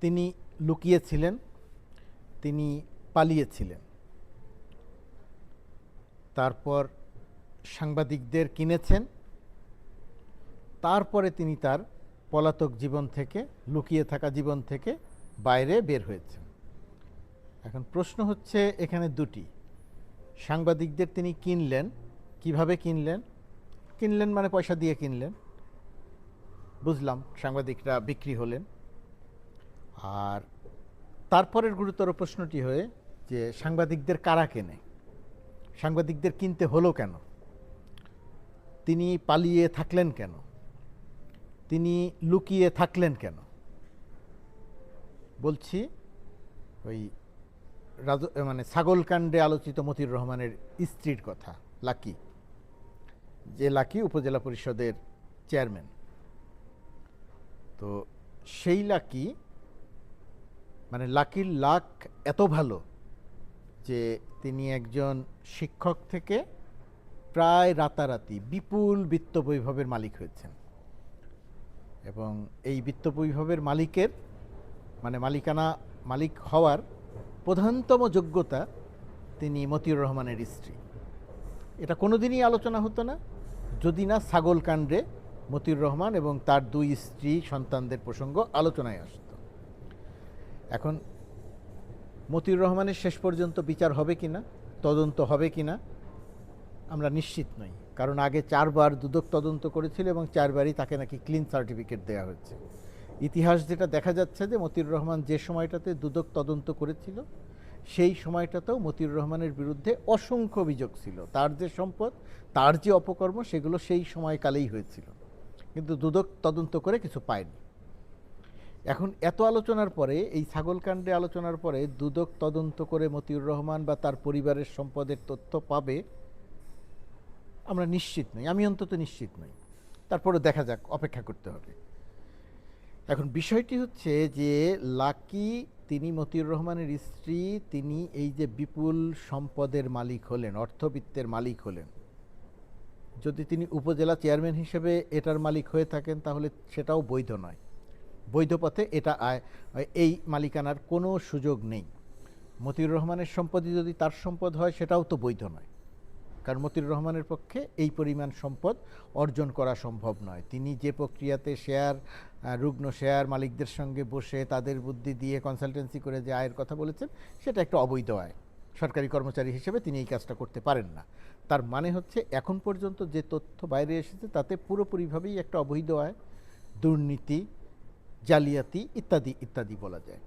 তিনি লুকিয়েছিলেন, তিনি পালিয়েছিলেন। তারপর সাংবাদিকদের কিনেছেন। তারপরে তিনি তার পলাতক জীবন থেকে, লুকিয়ে থাকা জীবন থেকে বাইরে বের হয়েছেন। এখন প্রশ্ন হচ্ছে এখানে দুটি। সাংবাদিকদের তিনি কিনলেন, কীভাবে কিনলেন? কিনলেন মানে পয়সা দিয়ে কিনলেন। বুঝলাম, সাংবাদিকরা বিক্রি হলেন। আর তারপরের গুরুতর প্রশ্নটি হয়ে যে সাংবাদিকদের কারা কেনে? সাংবাদিকদের কিনতে হলো কেন? তিনি পালিয়ে থাকলেন কেন? তিনি লুকিয়ে থাকলেন কেন? বলছি ওই রাজ মানে ছাগলকাণ্ডে আলোচিত মতির রহমানের স্ত্রীর কথা, লাকি, যে লাকি উপজেলা পরিষদের চেয়ারম্যান। তো সেই লাকি মানে লাকির লাক এত ভালো যে তিনি একজন শিক্ষক থেকে প্রায় রাতারাতি বিপুল বিত্ত বৈভবের মালিক হয়েছেন। এবং এই বিত্ত বৈভবের মালিকের মানে মালিকানা মালিক হওয়ার প্রধানতম যোগ্যতা তিনি মতিউর রহমানের স্ত্রী। এটা কোনোদিনই আলোচনা হতো না, যদি না ছাগল কাণ্ডে মতিউর রহমান এবং তার দুই স্ত্রী সন্তানদের প্রসঙ্গ আলোচনায় আসতো। এখন মতিউর রহমানের শেষ পর্যন্ত বিচার হবে কিনা তদন্ত হবে কিনা আমরা নিশ্চিত নই। কারণ আগে চারবার দুদক তদন্ত করেছিল এবং চারবারই তাকে নাকি ক্লিন সার্টিফিকেট দেওয়া হয়েছে। ইতিহাস যেটা দেখা যাচ্ছে যে মতিউর রহমান যে সময়টাতে দুদক তদন্ত করেছিল, সেই সময়টাতেও মতিউর রহমানের বিরুদ্ধে অসংখ্য অভিযোগ ছিল। তার যে সম্পদ, তার যে অপকর্ম, সেগুলো সেই সময়কালেই হয়েছিল। কিন্তু দুদক তদন্ত করে কিছু পায়নি। এখন এত আলোচনার পরে, এই ছাগলকাণ্ডে আলোচনার পরে দুদক তদন্ত করে মতিউর রহমান বা তার পরিবারের সম্পদের তথ্য পাবে, আমরা নিশ্চিত নই। আমি অন্তত নিশ্চিত নই। তারপরে দেখা যাক, অপেক্ষা করতে হবে। এখন বিষয়টি হচ্ছে যে, লাকি তিনি মতিউর রহমানের স্ত্রী, তিনি এই যে বিপুল সম্পদের মালিক হলেন, অর্থবিত্তের মালিক হলেন। যদি তিনি উপজেলা চেয়ারম্যান হিসেবে এটার মালিক হয়ে থাকেন, তাহলে সেটাও বৈধ নয়। বৈধ পথে এটা আয়, এই মালিকানার কোনো সুযোগ নেই। মতিউর রহমানের সম্পত্তি যদি তার সম্পদ হয়, সেটাও তো বৈধ নয়। কারণ মতিউর রহমানের পক্ষে এই পরিমাণ সম্পদ অর্জন করা সম্ভব নয়। তিনি যে প্রক্রিয়াতে শেয়ার রুগ্ন শেয়ার মালিকদের সঙ্গে বসে তাদের বুদ্ধি দিয়ে কনসালটেন্সি করে যে আয়ের কথা বলেছেন, সেটা একটা অবৈধ আয়। সরকারি কর্মচারী হিসেবে তিনি এই কাজটা করতে পারেন না। তার মানে হচ্ছে, এখন পর্যন্ত যে তথ্য বাইরে এসেছে, তাতে পুরোপুরিভাবেই একটা অবৈধ আয়, দুর্নীতি জালিয়াতি ইত্যাদি ইত্যাদি বলা যায়।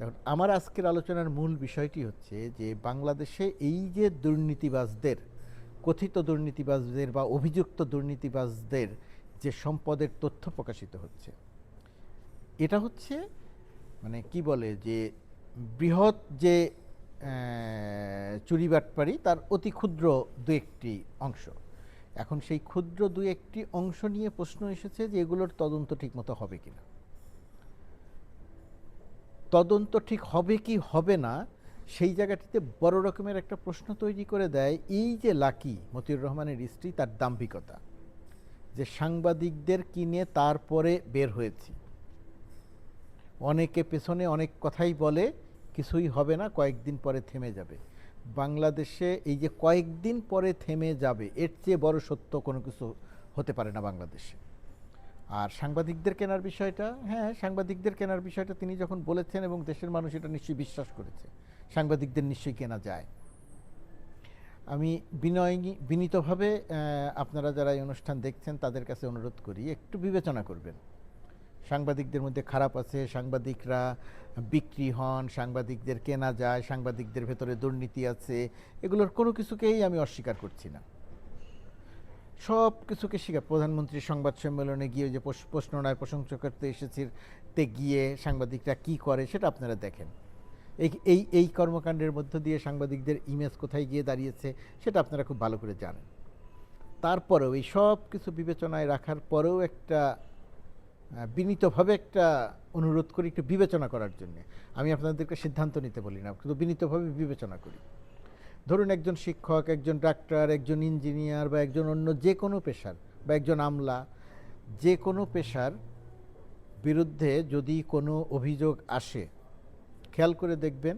এখন আমার আজকের আলোচনার মূল বিষয়টি হচ্ছে যে বাংলাদেশে এই যে দুর্নীতিবাজদের, কথিত দুর্নীতিবাজদের বা অভিযুক্ত দুর্নীতিবাজদের যে সম্পদের তথ্য প্রকাশিত হচ্ছে, এটা হচ্ছে মানে কি বলে যে বৃহৎ যে চুরি বাটপারি তার অতি ক্ষুদ্র দু একটি অংশ। এখন সেই ক্ষুদ্র দু একটি অংশ নিয়ে প্রশ্ন এসেছে যে এগুলোর তদন্ত ঠিকমতো হবে কিনা। তদন্ত ঠিক হবে কি হবে না, সেই জায়গাটিতে বড় রকমের একটা প্রশ্ন তৈরি করে দেয় এই যে লাকি মতিউর রহমানের স্ত্রী তার দাম্ভিকতা, যে সাংবাদিকদের কিনে তারপরে বের হয়েছি। অনেকে পেছনে অনেক কথাই বলে, কিছুই হবে না, কয়েকদিন পরে থেমে যাবে। বাংলাদেশে এই যে কয়েকদিন পরে থেমে যাবে, এর চেয়ে বড় সত্য কোনো কিছু হতে পারে না বাংলাদেশে। আর সাংবাদিকদের কেনার বিষয়টা হ্যাঁ সাংবাদিকদের কেনার বিষয়টা তিনি যখন বলেছেন এবং দেশের মানুষ এটা নিশ্চয়ই বিশ্বাস করেছে, সাংবাদিকদের নিশ্চয়ই কেনা যায়। আমি বিনয়, বিনীতভাবে আপনারা যারা এই অনুষ্ঠান দেখছেন তাদের কাছে অনুরোধ করি, একটু বিবেচনা করবেন। সাংবাদিকদের মধ্যে খারাপ আছে, সাংবাদিকরা বিক্রি হন, সাংবাদিকদের কেনা যায়, সাংবাদিকদের ভেতরে দুর্নীতি আছে, এগুলোর কোনো কিছুকেই আমি অস্বীকার করছি না। সব কিছুকে স্বীকার প্রধানমন্ত্রীর সংবাদ সম্মেলনে গিয়ে যে প্রশ- প্রশ্ন নয়, প্রশংসা করতে এসেছি তে গিয়ে সাংবাদিকরা কি করে সেটা আপনারা দেখেন। এই এই এই কর্মকাণ্ডের মধ্য দিয়ে সাংবাদিকদের ইমেজ কোথায় গিয়ে দাঁড়িয়েছে সেটা আপনারা খুব ভালো করে জানেন। তারপরেও এই সব কিছু বিবেচনায় রাখার পরেও একটা বিনীতভাবে একটা অনুরোধ করি একটু বিবেচনা করার জন্য। আমি আপনাদেরকে সিদ্ধান্ত নিতে বলি না, কিন্তু বিনীতভাবে বিবেচনা করি। ধরুন একজন শিক্ষক, একজন ডাক্তার, একজন ইঞ্জিনিয়ার বা একজন অন্য যে কোনো পেশার বা একজন আমলা, যে কোনো পেশার বিরুদ্ধে যদি কোনো অভিযোগ আসে, খেয়াল করে দেখবেন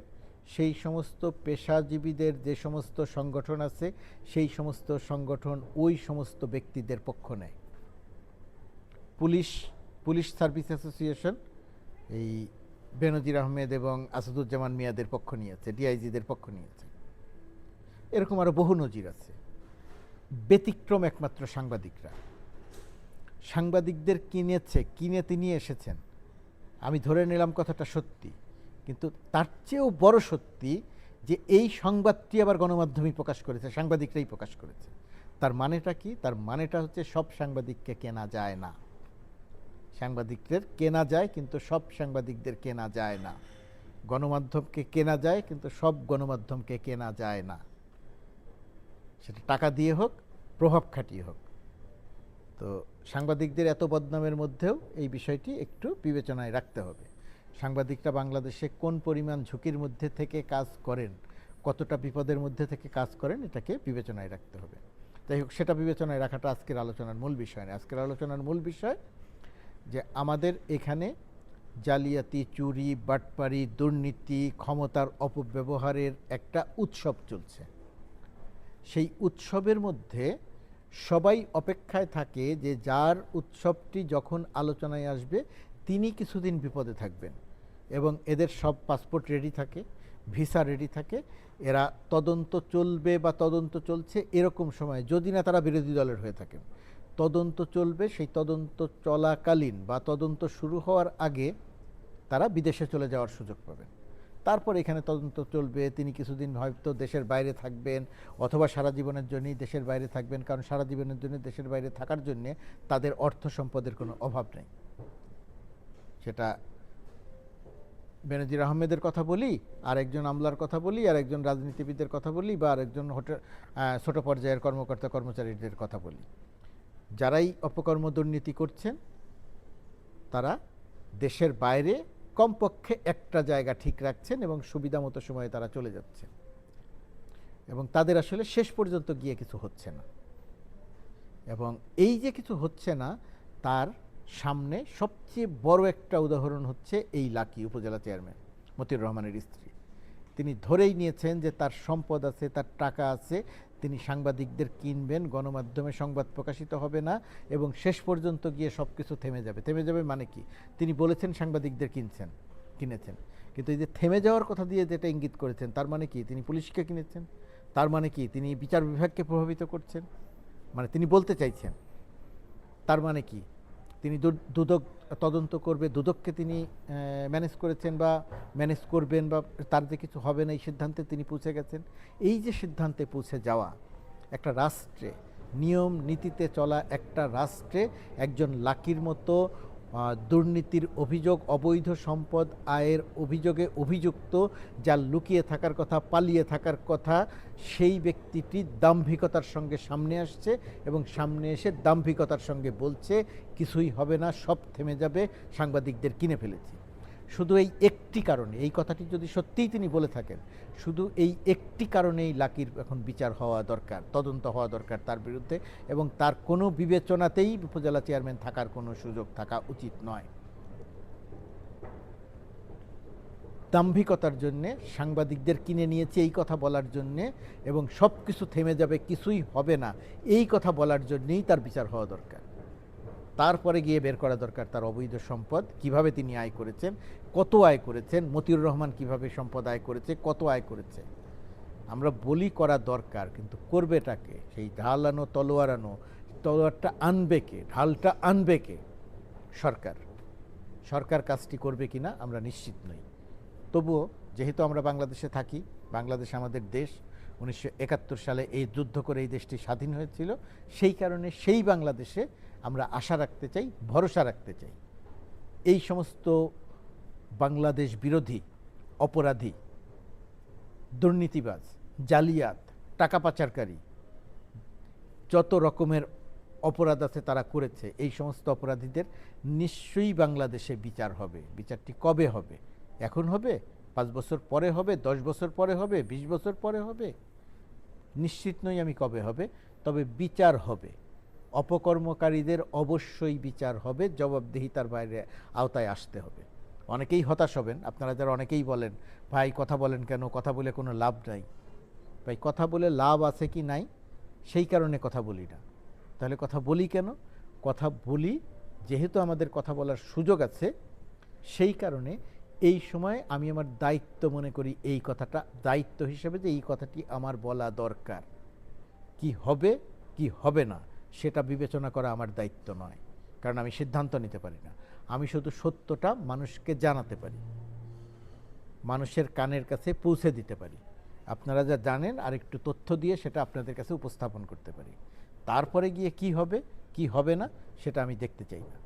সেই সমস্ত পেশাজীবীদের যে সমস্ত সংগঠন আছে, সেই সমস্ত সংগঠন ওই সমস্ত ব্যক্তিদের পক্ষ নেয়। পুলিশ পুলিশ সার্ভিস অ্যাসোসিয়েশন, এই বেনজির আহমেদ এবং আসাদুজ্জামান মিয়াদের পক্ষ নিয়েছে ডিআইজিদের পক্ষ নিয়েছে এরকম আরও বহু নজির আছে। ব্যতিক্রম একমাত্র সাংবাদিকরা। সাংবাদিকদের কিনেছে, কিনে তিনি এসেছেন। আমি ধরে নিলাম কথাটা সত্যি, কিন্তু তার চেয়েও বড় সত্যি যে এই সংবাদটি আবার গণমাধ্যমই প্রকাশ করেছে, সাংবাদিকরাই প্রকাশ করেছে। তার মানেটা কি? তার মানেটা হচ্ছে সব সাংবাদিককে কেনা যায় না। সাংবাদিকদের কেনা যায়, কিন্তু সব সাংবাদিকদের কেনা যায় না। গণমাধ্যমকে কেনা যায়, কিন্তু সব গণমাধ্যমকে কেনা যায় না। সেটা টাকা দিয়ে হোক, প্রভাব খাটিয়ে হোক। তো সাংবাদিকদের এত বদনামের মধ্যেও এই বিষয়টি একটু বিবেচনায় রাখতে হবে। সাংবাদিকরা বাংলাদেশে কোন পরিমাণ ঝুঁকির মধ্যে থেকে কাজ করেন, কতটা বিপদের মধ্যে থেকে কাজ করেন, এটাকে বিবেচনায় রাখতে হবে। যাই হোক, সেটা বিবেচনায় রাখাটা আজকের আলোচনার মূল বিষয় না। আজকের আলোচনার মূল বিষয় যে আমাদের এখানে জালিয়াতি, চুরি বাটপারি দুর্নীতি, ক্ষমতার অপব্যবহারের একটা উৎসব চলছে। সেই উৎসবের মধ্যে সবাই অপেক্ষায় থাকে যে যার উৎসবটি যখন আলোচনায় আসবে, তিনি কিছুদিন বিপদে থাকবেন এবং এদের সব পাসপোর্ট রেডি থাকে, ভিসা রেডি থাকে, এরা তদন্ত চলবে বা তদন্ত চলছে এরকম সময়, যদি না তারা বিরোধী দলের হয়ে থাকেন। তদন্ত চলবে, সেই তদন্ত চলাকালীন বা তদন্ত শুরু হওয়ার আগে তারা বিদেশে চলে যাওয়ার সুযোগ পাবেন। তারপর এখানে তদন্ত চলবে, তিনি কিছুদিন হয়তো দেশের বাইরে থাকবেন অথবা সারা জীবনের জন্যই দেশের বাইরে থাকবেন, কারণ সারা জীবনের জন্য দেশের বাইরে থাকার জন্যে তাদের অর্থ সম্পদের কোনো অভাব নেই। সেটা বেনজির আহমেদের কথা বলি আর একজন আমলার কথা বলি আর একজন রাজনীতিবিদের কথা বলি বা আরেকজন হোটেল ছোট পর্যায়ের কর্মকর্তা কর্মচারীদের কথা বলি। যারাই অপকর্ম দুর্নীতি করছেন, তারা দেশের বাইরে কমপক্ষে একটা জায়গা ঠিক রাখছেন এবং সুবিধা মতো সময়ে তারা চলে যাচ্ছেন। এবং তাদের আসলে শেষ পর্যন্ত গিয়ে কিছু হচ্ছে না। এবং এই যে কিছু হচ্ছে না, তার সামনে সবচেয়ে বড় একটা উদাহরণ হচ্ছে এই লাকি উপজেলা চেয়ারম্যান, মতিউর রহমানের স্ত্রী। তিনি ধরেই নিয়েছেন যে তার সম্পদ আছে, তার টাকা আছে তিনি সাংবাদিকদের কিনবেন, গণমাধ্যমে সংবাদ প্রকাশিত হবে না এবং শেষ পর্যন্ত গিয়ে সব কিছু থেমে যাবে। থেমে যাবে মানে কি? তিনি বলেছেন সাংবাদিকদের কিনছেন, কিনেছেন। কিন্তু এই যে থেমে যাওয়ার কথা দিয়ে যেটা ইঙ্গিত করেছেন, তার মানে কি? তিনি পুলিশকে কিনেছেন? তার মানে কি? তিনি বিচার বিভাগকে প্রভাবিত করছেন? মানে তিনি বলতে চাইছেন। তার মানে কি? তিনি দুদক তদন্ত করবে, দুদককে তিনি ম্যানেজ করেছেন বা ম্যানেজ করবেন বা তার যে কিছু হবে না, এই সিদ্ধান্তে তিনি পৌঁছে গেছেন। এই যে সিদ্ধান্তে পৌঁছে যাওয়া, একটা রাষ্ট্রে, নিয়ম নীতিতে চলা একটা রাষ্ট্রে একজন লাকির মতো দুর্নীতির অভিযোগ, অবৈধ সম্পদ আয়ের অভিযোগে অভিযুক্ত যা লুকিয়ে থাকার কথা, পালিয়ে থাকার কথা, সেই ব্যক্তিটি দাম্ভিকতার সঙ্গে সামনে আসছে এবং সামনে এসে দাম্ভিকতার সঙ্গে বলছে, কিছুই হবে না, সব থেমে যাবে, সাংবাদিকদের কিনে ফেলেছি। শুধু এই একটি কারণে, এই কথাটি যদি সত্যিই তিনি বলে থাকেন, শুধু এই একটি কারণেই লাকির এখন বিচার হওয়া দরকার, তদন্ত হওয়া দরকার তার বিরুদ্ধে এবং তার কোনো বিবেচনাতেই উপজেলা চেয়ারম্যান থাকার কোনো সুযোগ থাকা উচিত নয়। দাম্ভিকতার জন্যে, সাংবাদিকদের কিনে নিয়েছে এই কথা বলার জন্যে এবং সব কিছু থেমে যাবে, কিছুই হবে না, এই কথা বলার জন্যেই তার বিচার হওয়া দরকার। তারপরে গিয়ে বের করা দরকার তার অবৈধ সম্পদ, কীভাবে তিনি আয় করেছেন, কত আয় করেছেন, মতিউর রহমান কীভাবে সম্পদ আয় করেছে, কত আয় করেছে। আমরা বলি করা দরকার, কিন্তু করবেটাকে সেই ঢাল আনো, তলোয়ার আনো, তলোয়ারটা আনবে কে? ঢালটা আনবে কে? সরকার। সরকার কাজটি করবে কিনা আমরা নিশ্চিত নই। তবুও যেহেতু আমরা বাংলাদেশে থাকি, বাংলাদেশ আমাদের দেশ, উনিশশো একাত্তর সালে এই যুদ্ধ করে এই দেশটি স্বাধীন হয়েছিল, সেই কারণে সেই বাংলাদেশে আমরা আশা রাখতে চাই, ভরসা রাখতে চাই। এই সমস্ত বাংলাদেশ বিরোধী, অপরাধী, দুর্নীতিবাজ, জালিয়াত, টাকা পাচারকারী, যত রকমের অপরাধ আছে তারা করেছে, এই সমস্ত অপরাধীদের নিশ্চয়ই বাংলাদেশে বিচার হবে। বিচারটি কবে হবে? এখন হবে? পাঁচ বছর পরে হবে? দশ বছর পরে হবে? বিশ বছর পরে হবে? নিশ্চিত নই আমি কবে হবে, তবে বিচার হবে। অপকর্মকারীদের অবশ্যই বিচার হবে, জবাবদিহিতার বাইরে আওতায় আসতে হবে। অনেকেই হতাশ হবেন, আপনারা যারা অনেকেই বলেন, ভাই, কথা বলেন কেন? কথা বলে কোনো লাভ নাই। ভাই, কথা বলে লাভ আছে কি নাই? সেই কারণে কথা বলি না। তাহলে কথা বলি কেন? কথা বলি, যেহেতু আমাদের কথা বলার সুযোগ আছে, সেই কারণে এই সময় আমি আমার দায়িত্ব মনে করি এই কথাটা, দায়িত্ব হিসেবে যে এই কথাটি আমার বলা দরকার। কি হবে কি হবে না? সেটা বিবেচনা করা আমার দায়িত্ব নয়। কারণ আমি সিদ্ধান্ত নিতে পারি না। আমি শুধু সত্যটা মানুষকে জানাতে পারি। মানুষের কানের কাছে পৌঁছে দিতে পারি। আপনারা যা জানেন আর একটু তথ্য দিয়ে সেটা আপনাদের কাছে উপস্থাপন করতে পারি। তারপরে গিয়ে কি হবে কি হবে না, সেটা আমি দেখতে চাই না।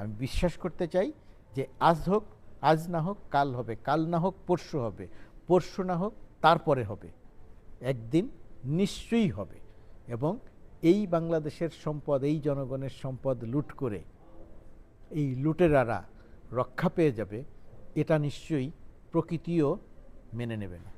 আমি বিশ্বাস করতে চাই যে আজ হোক, আজ না হোক, কাল হবে। কাল না হোক, পরশু হবে। পরশু না হোক, তারপরে হবে। একদিন নিশ্চয়ই হবে। এবং এই বাংলাদেশের সম্পদ, এই জনগণের সম্পদ লুট করে এই লুটেরারা রক্ষা পেয়ে যাবে, এটা নিশ্চয়ই প্রকৃতিও মেনে নেবে না।